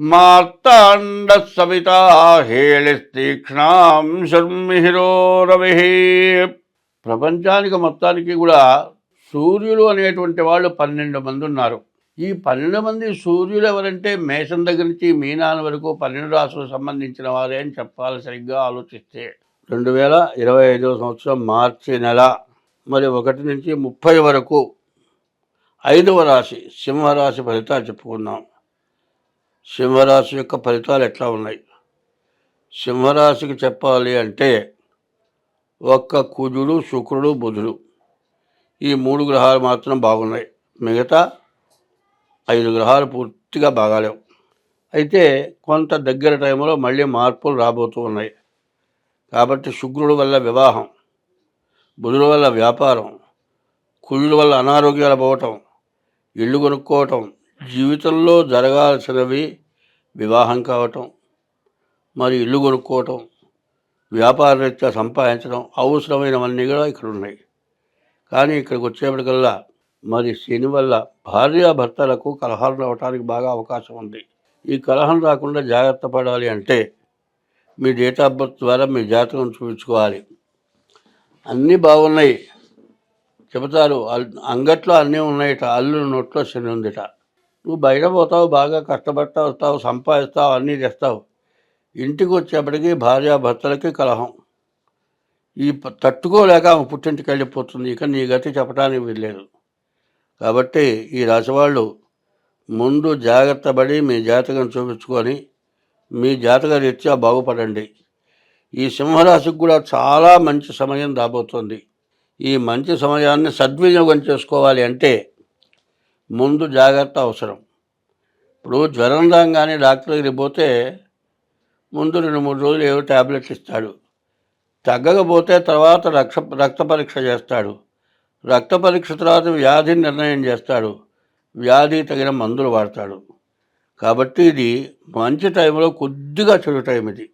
మార్తాండ సవితా హేళిస్తీక్ష్ణాం శర్మిహిరో రవి ప్రపంచానికి మొత్తానికి కూడా సూర్యులు అనేటువంటి వాళ్ళు పన్నెండు మంది ఉన్నారు. ఈ పన్నెండు మంది సూర్యులు ఎవరంటే మేషం దగ్గర నుంచి మీనాన వరకు పన్నెండు రాసులకు సంబంధించిన వారే అని చెప్పాలి సరిగ్గా ఆలోచిస్తే. రెండు వేల ఇరవై ఐదవ సంవత్సరం మార్చి నెల మరి ఒకటి నుంచి ముప్పై వరకు ఐదవ రాశి సింహరాశి ఫలితాలు చెప్పుకుందాం. సింహరాశి యొక్క ఫలితాలు ఎట్లా ఉన్నాయి? సింహరాశికి చెప్పాలి అంటే ఒక్క కుజుడు శుక్రుడు బుధుడు ఈ మూడు గ్రహాలు మాత్రం బాగున్నాయి. మిగతా ఐదు గ్రహాలు పూర్తిగా బాగాలేవు. అయితే కొంత దగ్గర టైంలో మళ్ళీ మార్పులు రాబోతూ ఉన్నాయి. కాబట్టి శుక్రుడు వల్ల వివాహం బుధుడు వల్ల వ్యాపారం కుజుడు వల్ల అనారోగ్యాలు పోవటం ఇల్లు కొనుక్కోవటం జీవితంలో జరగాల్సినవి వివాహం కావటం మరి ఇల్లు కొనుక్కోవటం వ్యాపార రీత్యా సంపాదించడం అవసరమైనవన్నీ కూడా ఇక్కడ ఉన్నాయి. కానీ ఇక్కడికి వచ్చేప్పటికల్లా మరి శని వల్ల భార్యాభర్తలకు కలహాలు రావడానికి బాగా అవకాశం ఉంది. ఈ కలహం రాకుండా జాగ్రత్త పడాలి అంటే మీ డేట్ ఆఫ్ బర్త్ ద్వారా మీ జాతకం చూపించుకోవాలి. అన్నీ బాగున్నాయి. చెబుతారు అల్- అంగట్లో అన్నీ ఉన్నాయిట అల్లు నోట్లో శని ఉందిట. నువ్వు బయట పోతావు బాగా కష్టపడతా వస్తావు సంపాదిస్తావు అన్నీ తెస్తావు. ఇంటికి వచ్చేప్పటికి భార్యాభర్తలకి కలహం. ఈ తట్టుకోలేక ఆమె పుట్టింటికి వెళ్ళిపోతుంది. ఇక నీ గతి చెప్పడానికి వీల్లేదు. కాబట్టి ఈ రాశివాళ్ళు ముందు జాగ్రత్త పడి మీ జాతకం చూపించుకొని మీ జాతక రీత్యా బాగుపడండి. ఈ సింహరాశికి కూడా చాలా మంచి సమయం రాబోతుంది. ఈ మంచి సమయాన్ని సద్వినియోగం చేసుకోవాలి అంటే ముందు జాగ్రత్త అవసరం. ఇప్పుడు జ్వరం రాగానే డాక్టర్ దగ్గరికి పోతే ముందు రెండు మూడు రోజులు ఏవో ట్యాబ్లెట్స్ ఇస్తాడు. తగ్గకపోతే తర్వాత రక్ష రక్త పరీక్ష చేస్తాడు. రక్త పరీక్ష తర్వాత వ్యాధిని నిర్ణయం చేస్తాడు. వ్యాధి తగిన మందులు వాడతాడు. కాబట్టి ఇది మంచి టైంలో కొద్దిగా చెడు టైం ఇది.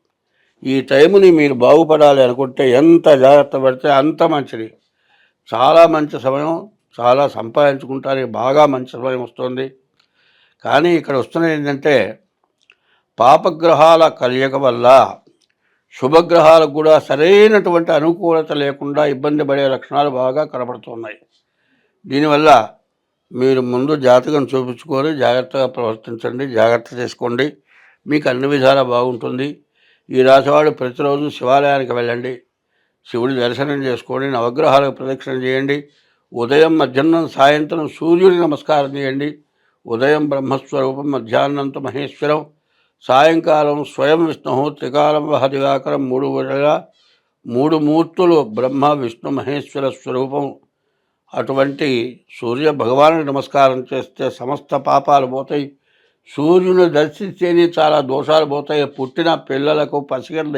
ఈ టైంని మీరు బాగుపడాలి అనుకుంటే ఎంత జాగ్రత్త పడితే అంత మంచిది. చాలా మంచి సమయం. చాలా సంపాదించుకుంటానికి బాగా మంచి సమయం వస్తుంది. కానీ ఇక్కడ వస్తున్నది ఏంటంటే పాపగ్రహాల కలయిక వల్ల శుభగ్రహాలకు కూడా సరైనటువంటి అనుకూలత లేకుండా ఇబ్బంది పడే లక్షణాలు బాగా కనబడుతున్నాయి. దీనివల్ల మీరు ముందు జాతకం చూపించుకొని జాగ్రత్తగా ప్రవర్తించండి జాగ్రత్త చేసుకోండి. మీకు అన్ని విధాలా బాగుంటుంది. ఈ రాశివాడు ప్రతిరోజు శివాలయానికి వెళ్ళండి. శివుడి దర్శనం చేసుకోండి నవగ్రహాలకు ప్రదక్షిణ చేయండి. ఉదయం మధ్యాహ్నం సాయంత్రం సూర్యుడి నమస్కారం చేయండి. ఉదయం బ్రహ్మస్వరూపం మధ్యాహ్నంతో మహేశ్వరం సాయంకాలం స్వయం విష్ణు త్రికాలం వహ మూడు వేళ మూడు మూర్తులు బ్రహ్మ విష్ణు మహేశ్వర స్వరూపం. అటువంటి సూర్య భగవానుడి నమస్కారం చేస్తే సమస్త పాపాలు పోతాయి. సూర్యుని దర్శిస్తేనే చాలా దోషాలు పోతాయి. పుట్టిన పిల్లలకు పసిగళ్ళు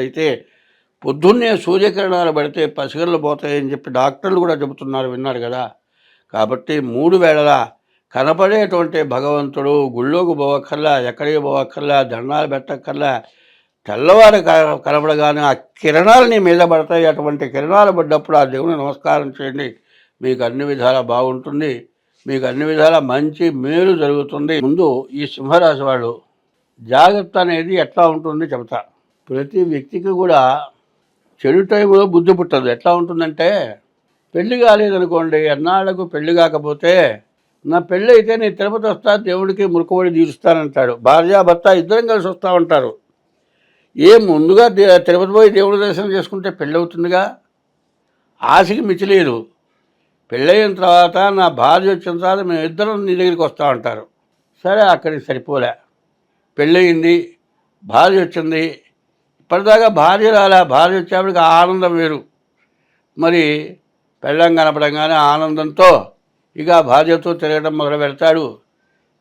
పొద్దున్నే సూర్యకిరణాలు పడితే పసిగళ్ళు పోతాయని చెప్పి డాక్టర్లు కూడా చెబుతున్నారు విన్నారు కదా. కాబట్టి మూడు వేళలా కనపడేటువంటి భగవంతుడు గుళ్ళోకి పోవక్కర్లా ఎక్కడికి పోవక్కర్లా దండాలు పెట్టక్కర్లా తెల్లవారు కనపడగానే ఆ కిరణాలు నీ మీద పడతాయి. అటువంటి కిరణాలు పడ్డప్పుడు ఆ దేవుని నమస్కారం చేయండి. మీకు అన్ని విధాలా బాగుంటుంది. మీకు అన్ని విధాలా మంచి మేలు జరుగుతుంది. ముందు ఈ సింహరాశి వాళ్ళు జాగ్రత్త అనేది ఎట్లా ఉంటుంది చెబుతా. ప్రతి వ్యక్తికి కూడా చెడు టైంలో బుద్ధి పుట్టదు. ఎట్లా ఉంటుందంటే పెళ్ళి కాలేదనుకోండి ఎన్నాళ్ళకు పెళ్ళి కాకపోతే నా పెళ్ళి అయితే నేను తిరుపతి వస్తా దేవుడికి మురుకుబడి తీరుస్తానంటాడు. భార్య భర్త ఇద్దరం కలిసి వస్తూ ఉంటారు. ఏ ముందుగా తిరుపతి పోయి దేవుడి దర్శనం చేసుకుంటే పెళ్ళి అవుతుందిగా? ఆశకి మితిలేదు పెళ్ళయిన తర్వాత నా భార్య వచ్చిన తర్వాత మేము ఇద్దరం నీ దగ్గరికి వస్తా ఉంటారు. సరే అక్కడికి సరిపోలే. పెళ్ళయింది భార్య వచ్చింది ఇప్పటిదాకా భార్య రాలే. భార్య వచ్చేప్పటికి ఆనందం వేరు. మరి పెళ్ళం కనపడంగానే ఆనందంతో ఇక భార్యతో తిరగడం మొదలు పెడతాడు.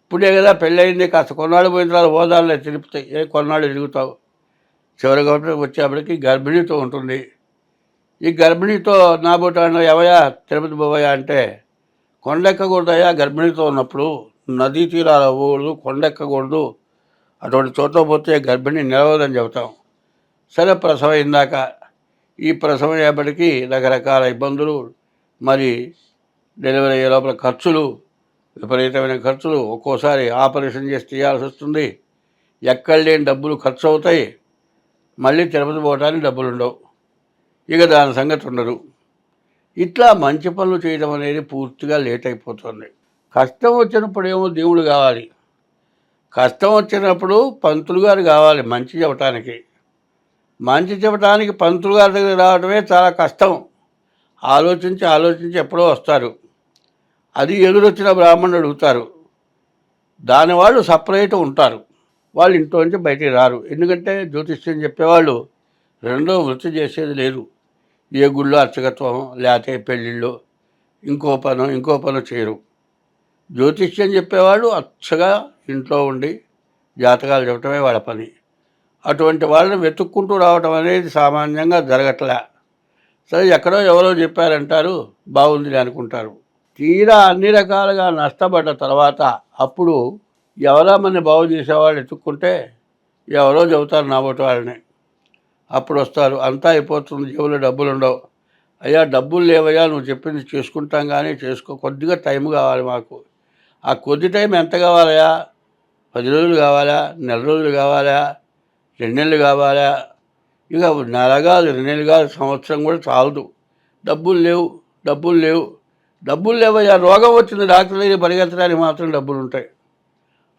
ఇప్పుడే కదా పెళ్ళయింది. కాస్త కొన్నాళ్ళు పోయిన తర్వాత హోదాలే తిరుపుతాయి ఏ కొన్నాళ్ళు తిరుగుతావు? చివరిగా వచ్చేప్పటికి గర్భిణీతో ఉంటుంది. ఈ గర్భిణీతో నాబోటాను ఎవయా? తిరుపతి పోవయా అంటే కొండెక్కకూడదయ్యా గర్భిణీతో ఉన్నప్పుడు. నదీ తీరాల అవ్వకూడదు కొండెక్కకూడదు. అటువంటి చోట పోతే గర్భిణి నిలవదని చెబుతాం. సరే ప్రసవం అయిందాక ఈ ప్రసవం అయ్యేపటికి రకరకాల ఇబ్బందులు మరి డెలివరీ అయ్యే లోపల ఖర్చులు విపరీతమైన ఖర్చులు ఒక్కోసారి ఆపరేషన్ చేసి తీయాల్సి వస్తుంది. ఎక్కడ లేని డబ్బులు ఖర్చు అవుతాయి మళ్ళీ తిరుపతి పోవడానికి డబ్బులు ఉండవు ఇక దాని సంగతి ఉండదు. ఇట్లా మంచి పనులు చేయడం అనేది పూర్తిగా లేట్ అయిపోతుంది. కష్టం వచ్చినప్పుడు ఏమో దేవుడు కావాలి. కష్టం వచ్చినప్పుడు పంతులు గారు కావాలి మంచి చెప్పటానికి. మంచి చెప్పడానికి పంతులు గారి దగ్గర రావడమే చాలా కష్టం. ఆలోచించి ఆలోచించి ఎప్పుడో వస్తారు. అది ఎదురొచ్చిన బ్రాహ్మణుడు అడుగుతారు. దాని వాళ్ళు సపరేట్ ఉంటారు. వాళ్ళు ఇంట్లో నుంచి బయటికి రారు. ఎందుకంటే జ్యోతిష్యం చెప్పేవాళ్ళు రెండో వృత్తి చేసేది లేదు. ఏ గుళ్ళో అర్చకత్వం లేకపోతే పెళ్ళిళ్ళు ఇంకో పను ఇంకో పను చేయరు. జ్యోతిష్యం చెప్పేవాళ్ళు అచ్చగా ఇంట్లో ఉండి జాతకాలు చెప్పడమే వాళ్ళ పని. అటువంటి వాళ్ళని వెతుక్కుంటూ రావడం అనేది సామాన్యంగా జరగట్లే. సరే ఎక్కడో ఎవరో చెప్పారంటారు బాగుంది అనుకుంటారు. తీరా అన్ని రకాలుగా నష్టపడ్డ తర్వాత అప్పుడు ఎవరో మన బాగు చేసేవాళ్ళు ఎత్తుక్కుంటే ఎవరో చెబుతారు నాబోటి వాళ్ళని. అప్పుడు వస్తారు అంతా అయిపోతుంది జేబులో డబ్బులు ఉండవు. అయ్యా డబ్బులు లేవయ్యా నువ్వు చెప్పింది చేసుకుంటాం కానీ చేసుకో కొద్దిగా టైం కావాలి మాకు. ఆ కొద్ది టైం ఎంత కావాలయా పది రోజులు కావాలా? నెల రోజులు కావాలా? రెండు నెలలు కావాలా? ఇక నెల కాదు రెండు నెలలు కాదు సంవత్సరం కూడా చాలదు. డబ్బులు లేవు డబ్బులు లేవు. డబ్బులు లేవయ్యా రోగం వచ్చింది డాక్టర్ దగ్గర పరిగెత్తడానికి మాత్రం డబ్బులు ఉంటాయి.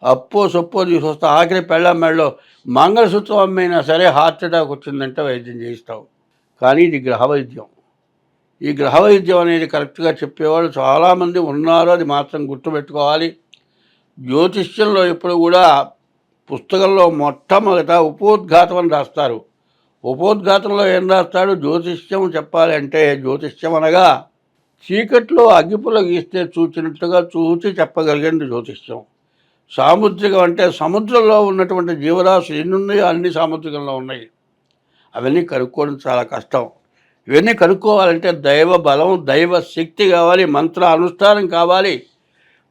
అప్పో సొప్పో తీసుకొస్తా ఆఖరి పెళ్ళ మెడలో మంగళసూత్రం అమ్మైనా సరే హార్ట్ అటాక్ వచ్చిందంటే వైద్యం చేయిస్తావు. కానీ ఇది గ్రహ వైద్యం ఈ గ్రహ వైద్యం అనేది కరెక్ట్గా చెప్పేవాళ్ళు చాలామంది ఉన్నారు అది మాత్రం గుర్తుపెట్టుకోవాలి. జ్యోతిష్యంలో ఎప్పుడు కూడా పుస్తకంలో మొట్టమొదట ఉపోద్ఘాతం అని రాస్తారు. ఉపోద్ఘాతంలో ఏం రాస్తాడు? జ్యోతిష్యం చెప్పాలి అంటే జ్యోతిష్యం అనగా చీకట్లో అగ్గిపుల గీస్తే చూచినట్టుగా చూచి చెప్పగలిగింది జ్యోతిష్యం. సాముద్రికం అంటే సముద్రంలో ఉన్నటువంటి జీవరాశులు ఎన్ని ఉన్నాయో అన్ని సాముద్రికంలో ఉన్నాయి. అవన్నీ కనుక్కోవడం చాలా కష్టం. ఇవన్నీ కనుక్కోవాలంటే దైవ బలం దైవ శక్తి కావాలి మంత్ర అనుష్ఠానం కావాలి.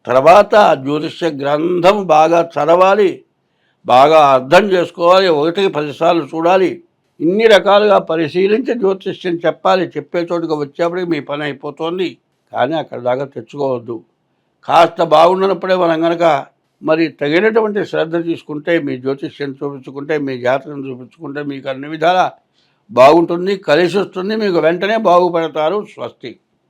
తర్వాత జ్యోతిష్య గ్రంథం బాగా చదవాలి. బాగా అర్థం చేసుకోవాలి ఒకటికి పదిసార్లు చూడాలి. ఇన్ని రకాలుగా పరిశీలించి జ్యోతిష్యం చెప్పాలి చెప్పే చోటుకు వచ్చేప్పటికి మీ పని అయిపోతుంది. కానీ అక్కడ దాకా తెచ్చుకోవద్దు. కాస్త బాగుండనప్పుడే మనం కనుక మరి తగినటువంటి శ్రద్ధ తీసుకుంటే మీ జ్యోతిష్యం చూపించుకుంటే మీ జాతకం చూపించుకుంటే మీకు అన్ని విధాలా బాగుంటుంది కలిసి వస్తుంది మీకు వెంటనే బాగుపడతారు స్వస్తి.